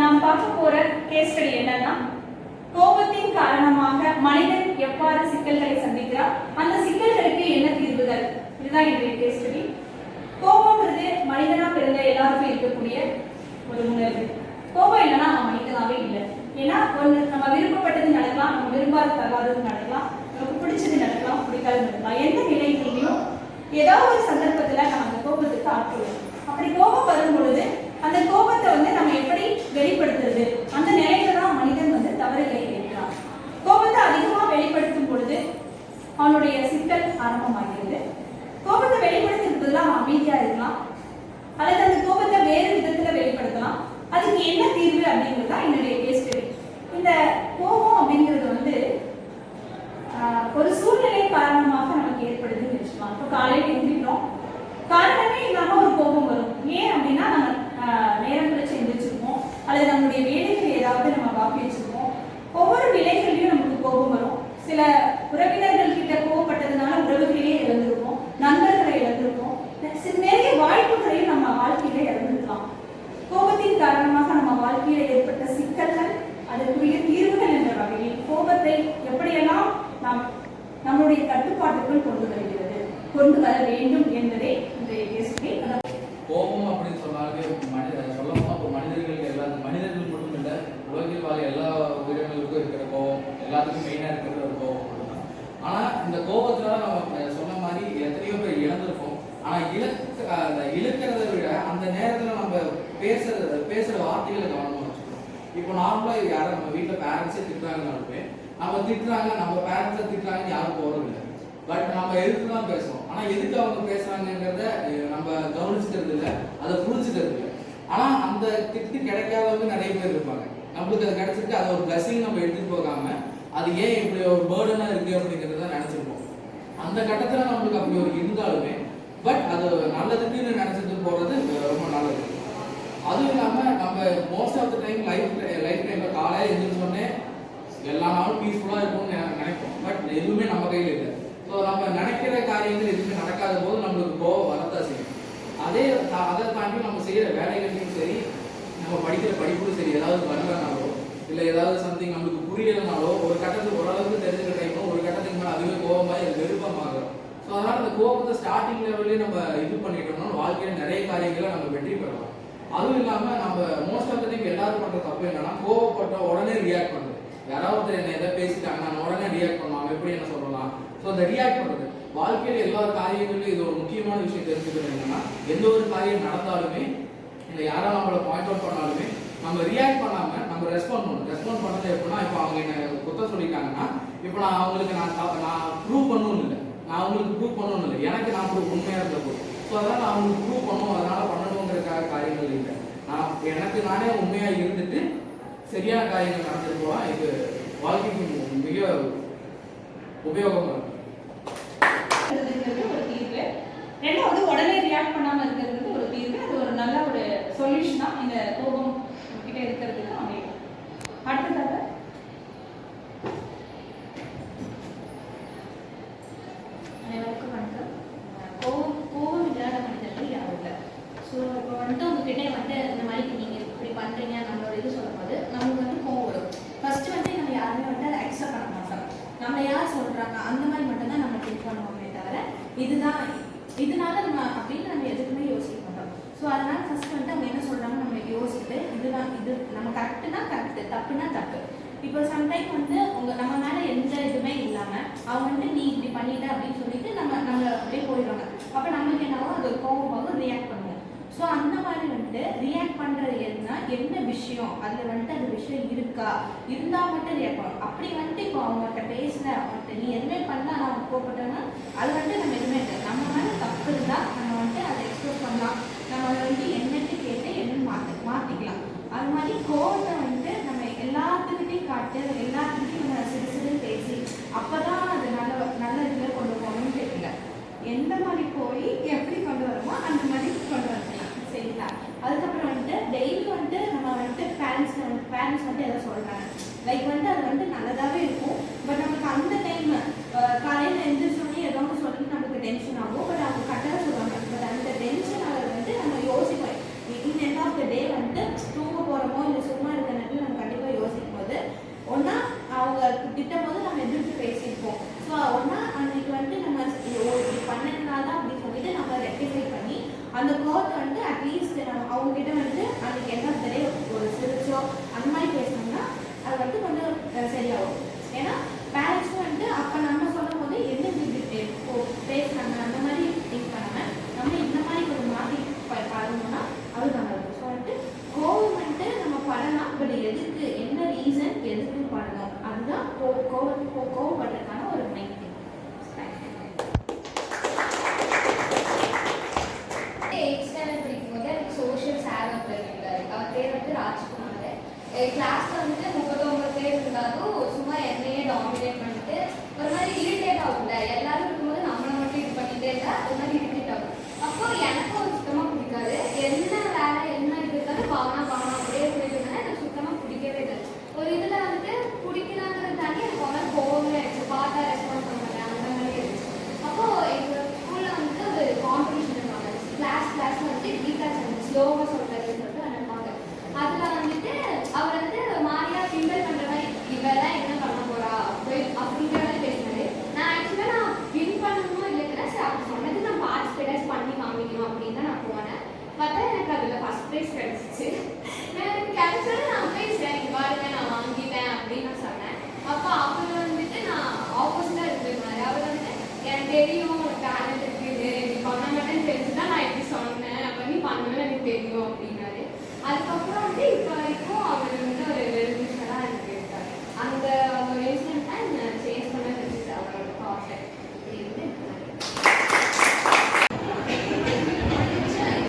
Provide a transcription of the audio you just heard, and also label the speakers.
Speaker 1: நாம் பார்க்க போற கேஸ் ஸ்டடி என்னன்னா கோபத்தின் காரணமாக மனிதன் எவ்வாறு சிக்கல்களை சந்திக்கிறார்? அந்த சிக்கல்களுக்கு என்ன தீர்வுகள்? இதுதான் என்னுடைய கேஸ் ஸ்டடி கோபம்ன்றது மனிதனா பிறந்த எல்லாருக்கும் இருக்கக்கூடிய ஒரு உணர்வு. கோபம் இல்லைன்னா நம்ம மனிதனாவே இல்லை. ஏன்னா ஒன்று நம்ம விருப்பப்பட்டது நடக்கலாம் நம்ம விரும்பாத தகாதது நடக்கலாம் நமக்கு பிடிச்சது நடக்கலாம் பிடிக்காதது நடக்கலாம். எந்த நிலையிலையும் ஏதாவது ஒரு சந்தர்ப்பத்துல நம்ம அந்த கோபத்துக்கு ஆட்கொள்ளும் அப்படி கோபம் வரும் பொழுது அந்த கோபத்தை வந்து நம்ம எப்படி வெளிப்படுத்துறது அந்த நிலையில தான் மனிதன் வந்து தவறுகளை கேட்கிறான் கோபத்தை அதிகமா வெளிப்படுத்தும் பொழுது அவனுடைய சிக்கல் ஆரம்பமாகிறது கோபத்தை வெளிப்படுத்துறதுக்கு பதிலா அவன் அமைதியா இருக்கலாம். அல்லது அந்த கோபத்தை வேறு விதத்துல வெளிப்படுத்தலாம். அதுக்கு என்ன தீர்வு அப்படிங்கிறது தான் என்னுடைய கேஸ் இந்த கோபம் அப்படிங்கிறது வந்து ஒரு சூழ்நிலை காரணமாக நமக்கு ஏற்படுதுன்னு வச்சுக்கலாம். இப்போ காலையில் எழுந்திரிக்கிறோம் காரணமே இல்லாம ஒரு கோபம் வரும். ஏன் அப்படின்னா நம்ம நேரம் குறைச்சி எழுந்திரிச்சிருப்போம் அல்லது நம்மளுடைய வேலைகள் ஏதாவது நம்ம பாக்கி வச்சிருப்போம். ஒவ்வொரு நிலைகள்லயும் நமக்கு கோபம் வரும். சில உறவினர்கள் கிட்ட கோபப்பட்டதுனால உறவுகளையே இழந்திருப்போம் நண்பர்களை இழந்திருப்போம் சில நிறைய வாய்ப்புகளையும் நம்ம வாழ்க்கையில இழந்திருக்கலாம் கோபத்தின் காரணமாக நம்ம வாழ்க்கையில ஏற்பட்ட சிக்கல்கள் அதற்குரிய தீர்வுகள் என்ற வகையில் கோபத்தை எப்படியெல்லாம் நாம் நம்முடைய கட்டுப்பாட்டுக்குள் கொண்டு வருகிறது கொண்டு வர வேண்டும் என்பதே இந்த கேஸ்கை
Speaker 2: கோபம் அப்படின்னு சொன்னாலே மனித சொல்ல இப்போ மனிதர்கள் எல்லா மனிதர்கள் மட்டும் இல்லை உலகில் வாழ எல்லா உயிரினங்களுக்கும் இருக்கிற கோபம் எல்லாத்துக்கும் மெயினாக இருக்கிறது ஒரு கோபம் ஆனா ஆனால் இந்த கோபத்துல நம்ம சொன்ன மாதிரி எத்தனையோ பேர் இழந்திருக்கோம் ஆனால் இழக்க அந்த இழுக்கிறத விட அந்த நேரத்தில் நம்ம பேசுறது பேசுகிற வார்த்தைகளை கவனமாக வச்சுக்கணும். இப்போ நார்மலாக யாரும் நம்ம வீட்டில் பேரண்ட்ஸே திட்டுறாங்கனாலுமே நம்ம திட்டுறாங்க நம்ம பேரண்ட்ஸை திட்டுறாங்கன்னு யாரும் போகிறது இல்லை பட் நம்ம எதுக்கு தான் பேசுவோம் ஆனா எதுக்கு அவங்க பேசுறாங்கங்கிறத நம்ம கவனிச்சுக்கிறது இல்லை. அதை புரிஞ்சுக்கிறது இல்லை. ஆனா அந்த திட்டு கிடைக்காதவங்க நிறைய பேர் இருப்பாங்க. நம்மளுக்கு அது கிடைச்சிருக்கு அதை ஒரு பிளஸிங் நம்ம எடுத்துட்டு போகாம அது ஏன் இப்படி ஒரு பேர்டனா இருக்கு அப்படிங்கிறத நினைச்சிருப்போம். அந்த கட்டத்துல நம்மளுக்கு அப்படி ஒரு இருந்தாலுமே பட் அது நல்லதுக்குன்னு நினைச்சிட்டு போறது ரொம்ப நல்லது. அதுவும் இல்லாம நம்ம most of the time life life டைம்ல காலையில எழுந்திரிச்சோடனே எல்லா நாளும் பீஸ்ஃபுல்லாக இருக்கும்னு நினைப்போம். பட் எதுவுமே நம்ம கையில் இல்லை. ஸோ நம்ம நினைக்கிற காரியங்கள் எதுவுமே நடக்காத போது நம்மளுக்கு கோவம் வரத்தான் செய்யும். அதே தா- அதை தாண்டி நம்ம செய்கிற வேலைகள்லையும் சரி நம்ம படிக்கிற படிப்பும் சரி ஏதாவது வரலனாலோ இல்லை ஏதாவது சம்திங் நம்மளுக்கு புரியலைனாலோ ஒரு கட்டத்துக்கு ஓரளவுக்கு தெரிஞ்சுக்கிற டைமோ ஒரு கட்டத்துக்கு மேலே அதுவே கோபமாக அது விருப்பமாகிறோம் ஸோ அதனால் அந்த கோபத்தை ஸ்டார்டிங் லெவல்லே நம்ம இது பண்ணிட்டோம்னா வாழ்க்கையில் நிறைய காரியங்களை நம்ம வெற்றி பெறலாம். அதுவும் இல்லாமல் நம்ம மோஸ்ட் ஆஃப் த டைம் எல்லாரும் பண்ணுற தப்பு என்னன்னா கோவப்பட்ட உடனே ரியாக்ட் பண்ணுறோம் யாராவது என்ன எதை பேசிட்டாங்க நான் உடனே ரியாக்ட் பண்ணுவாங்க. எப்படி என்ன சொல்லலாம் ஸோ அந்த ரியாக்ட் பண்ணுறது வாழ்க்கையில் எல்லா காரியங்களிலும் இது ஒரு முக்கியமான விஷயம் தெரிஞ்சுக்கிறது என்னன்னா எந்த ஒரு காரியம் நடந்தாலுமே இல்லை யாரோ நம்மளை பாயிண்ட் அவுட் பண்ணாலுமே நம்ம ரியாக்ட் பண்ணாமல் நம்ம ரெஸ்பாண்ட் பண்ணணும். ரெஸ்பாண்ட் பண்ணது எப்படின்னா இப்போ அவங்க என்ன குத்தம் சொல்லிட்டாங்கன்னா இப்போ நான் அவங்களுக்கு நான் நான் ப்ரூவ் பண்ணணும் இல்லை. நான் அவங்களுக்கு ப்ரூவ் பண்ணணும் இல்லை. எனக்கு நான் ப்ரூவ் உண்மையாக இருந்த போதும். ஸோ அதனால் நான் அவங்களுக்கு ப்ரூவ் பண்ணணும். அதனால் பண்ணணுங்கிறதுக்காக காரியங்கள் இல்லை. நான் எனக்கு நானே உண்மையாக இருந்துட்டு சரியான காரியங்கள் நடந்துட்டு போகலாம் இது வாழ்க்கைக்கு மிக உபயோகமாக இருக்கும்
Speaker 1: ஒரு தீர்வு. ரெண்டாவது உடனே ரியாக்ட் பண்ணாமல் இருக்கிறது ஒரு தீர்வு. அது ஒரு நல்ல ஒரு சொல்யூஷனாக இந்த கோபம் கிட்ட இருக்கிறதுக்கு அமையும். அடுத்ததாக
Speaker 3: அனைவருக்கும் வணக்கம். அஹ் கோவம் இல்லாத மனிதர்கள் யாரும் இல்லை. ஸோ இப்போ வந்துட்டு உங்ககிட்ட வந்துட்டு இந்த மாதிரி நீங்கள் நம்மளோட இது சொல்லும்போது நமக்கு வந்து கோவம் வரும். ஃபர்ஸ்ட் வந்து நம்ம யாருமே வந்து அதை அக்செப்ட் பண்ண மாட்டோம். நம்ம யார் சொல்கிறாங்க அந்த மாதிரி மட்டும்தான் நம்ம திங்க் பண்ணுவோமே தவிர இதுதான் இதனால நம்ம அப்படின்னு நம்ம எதுக்குமே யோசிக்க மாட்டோம். ஸோ அதனால ஃபர்ஸ்ட் வந்துட்டு அவங்க என்ன சொல்கிறாங்க நம்ம யோசிச்சுட்டு இதுதான் இது நம்ம கரெக்டுனா கரெக்டு தப்புனா தப்பு. இப்போ சம்டைம் வந்து உங்க நம்ம மேல எந்த இதுவுமே இல்லாம அவங்க வந்து நீ இப்படி பண்ணிட்ட அப்படின்னு சொல்லிட்டு நம்ம நம்மள அப்படியே போயிடுவாங்க. அப்ப நம்மளுக்கு என்னவோ அது கோபம் கோபமாக ரியாக்ட் ஸோ அந்த மாதிரி வந்துட்டு ரியாக்ட் பண்ணுறது என்ன? என்ன விஷயம்? அதில் வந்துட்டு அந்த விஷயம் இருக்கா? இருந்தால் மட்டும் ரியாக்ட் பண்ணணும். அப்படி வந்துட்டு இப்போ அவங்ககிட்ட பேசல அவங்ககிட்ட நீ எதுவுமே பண்ணால் நான் கோப்பட்டேன்னா அது வந்துட்டு நம்ம மேல தப்பு இருந்தா நம்ம வந்துட்டு அதை எக்ஸ்பிரஸ் பண்ணலாம் நம்ம அதை வந்து என்னன்னு கேட்டு என்னன்னு மாத்த மாத்திக்கலாம் அது மாதிரி கோவத்தை வந்துட்டு நம்ம எல்லாத்துக்கிட்டையும் காட்டு எல்லாத்துக்கிட்டையும் நம்ம சிறு சிறு பேசி அப்பதான் அது நல்ல நல்ல இதில் கொண்டு போகணும்னு தெரியல எந்த மாதிரி போய் எப்படி கொண்டு வரமோ அந்த மாதிரி கொண்டு வரலாம் சரிங்களா அதுக்கப்புறம் வந்துட்டு டெய்லி வந்துட்டு நம்ம வந்துட்டு பேரண்ட்ஸ் பேரண்ட்ஸ் வந்துட்டு எதை சொல்றாங்க லைக் வந்துட்டு அது வந்துட்டு நல்லதாவே இருக்கும். பட் நமக்கு அந்த டைம் காலையில் எழுந்திரிச்சோடனே ஏதோ ஒன்று சொல்லி நமக்கு டென்ஷன் ஆகும். பட்
Speaker 4: கோவம் கோவப்படுறதுக்கான ஒரு மைண்ட் எயிட் ஸ்டாண்டர்ட் எனக்கு சோஷியல் சார் ஒருத்தர் இருந்தார். அவர் பேர் வந்து ராஜ்குமார். கிளாஸில் வந்து முப்பத்தொம்பது பேர் இருந்தாலும் இவெல்லாம் என்ன பண்ண போறா? அப்படிங்கிறத பேசினாரு நான் ஆக்சுவலா நான் வின் பண்ணணுமோ இல்லைன்னா சொன்னது நான் பார்ட்டிசிபேட்டர்ஸ் பண்ணி காமிக்கணும் அப்படின்னு தான் நான் போனேன். பார்த்தா எனக்கு அதில் ஃபர்ஸ்ட் ப்ரைஸ் கிடைச்சிச்சு.